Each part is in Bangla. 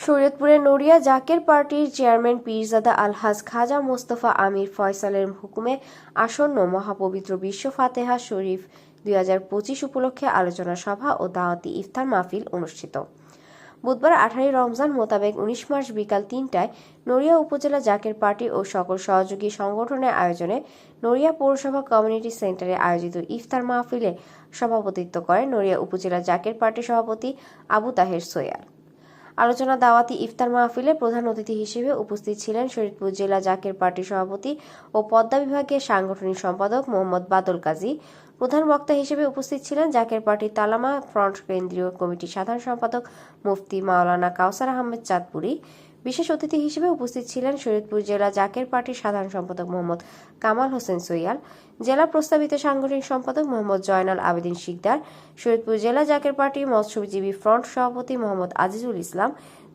শরীয়তপুরের নড়িয়া জাকের পার্টির চেয়ারম্যান পীরজাদা আলহাজ খাজা মোস্তফা আমির ফয়সালের হুকুমে আসন্ন মহাপবিত্র বিশ্ব ফাতেহা শরীফ দুই হাজার পঁচিশ উপলক্ষে আলোচনা সভা ও দাওয়াতি ইফতার মাহফিল অনুষ্ঠিত। বুধবার আঠারোই রমজান মোতাবেক উনিশ মার্চ বিকাল তিনটায় নড়িয়া উপজেলা জাকের পার্টি ও সকল সহযোগী সংগঠনের আয়োজনে নড়িয়া পৌরসভা কমিউনিটি সেন্টারে আয়োজিত ইফতার মাহফিলে সভাপতিত্ব করেন নড়িয়া উপজেলা জাকের পার্টি সভাপতি আবু তাহের সোয়াল আলোচনা দাওয়াতি ইফতার মাহফিলে প্রধান অতিথি হিসেবে উপস্থিত ছিলেন শরীদপুর জেলা জাকের পার্টি সভাপতি ও পদ্মা বিভাগের সাংগঠনিক সম্পাদক মোহাম্মদ বাদল কাজী। প্রধান বক্তা হিসেবে উপস্থিত ছিলেন জাকের পার্টির তালামা ফ্রন্ট কেন্দ্রীয় কমিটির সাধারণ সম্পাদক মুফতি মাওলানা কাউসার আহমেদ চাঁদপুরি। বিশেষ অতিথি হিসেবে উপস্থিত ছিলেন শরীদপুর জেলা জাকের পার্টির সাধারণ সম্পাদক মোহাম্মদ কামাল হোসেন সৈয়াল, জেলা প্রস্তাবিত সাংগঠনিক সম্পাদক মোহাম্মদ জয়নাল আবেদিন শিকদার শরীদপুর জেলা জাকের পার্টি মৎস্যজীবী ফ্রন্ট সভাপতি মোহাম্মদ আজিজুল ইসলাম,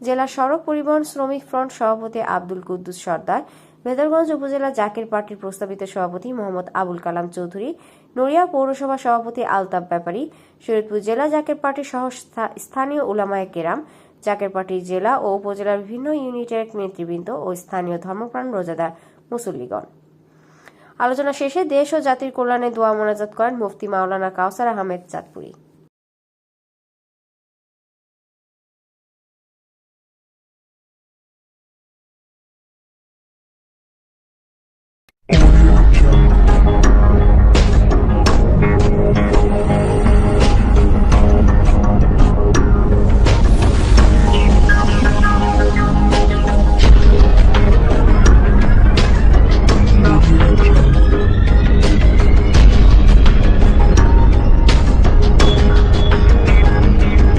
জেলা সড়ক পরিবহন শ্রমিক ফ্রন্ট সভাপতি আব্দুল কুদ্দুস সর্দার, মেদরগঞ্জ উপজেলা জাকের পার্টির প্রস্তাবিত সভাপতি মোহাম্মদ আবুল কালাম চৌধুরী, নড়িয়া পৌরসভা সভাপতি আলতাফ ব্যাপারী শরীদপুর জেলা জাকের পার্টির সহ স্থানীয় উলামায়ে কেরাম জাকের পার্টির জেলা ও উপজেলার বিভিন্ন ইউনিটের নেতৃবৃন্দ ও স্থানীয় ধর্মপ্রাণ রোজাদার মুসল্লিগণ। আলোচনা শেষে দেশ ও জাতির কল্যাণে দোয়া মোনাজাত করেন মুফতি মাওলানা কাউসার আহমেদ চাঁদপুরী।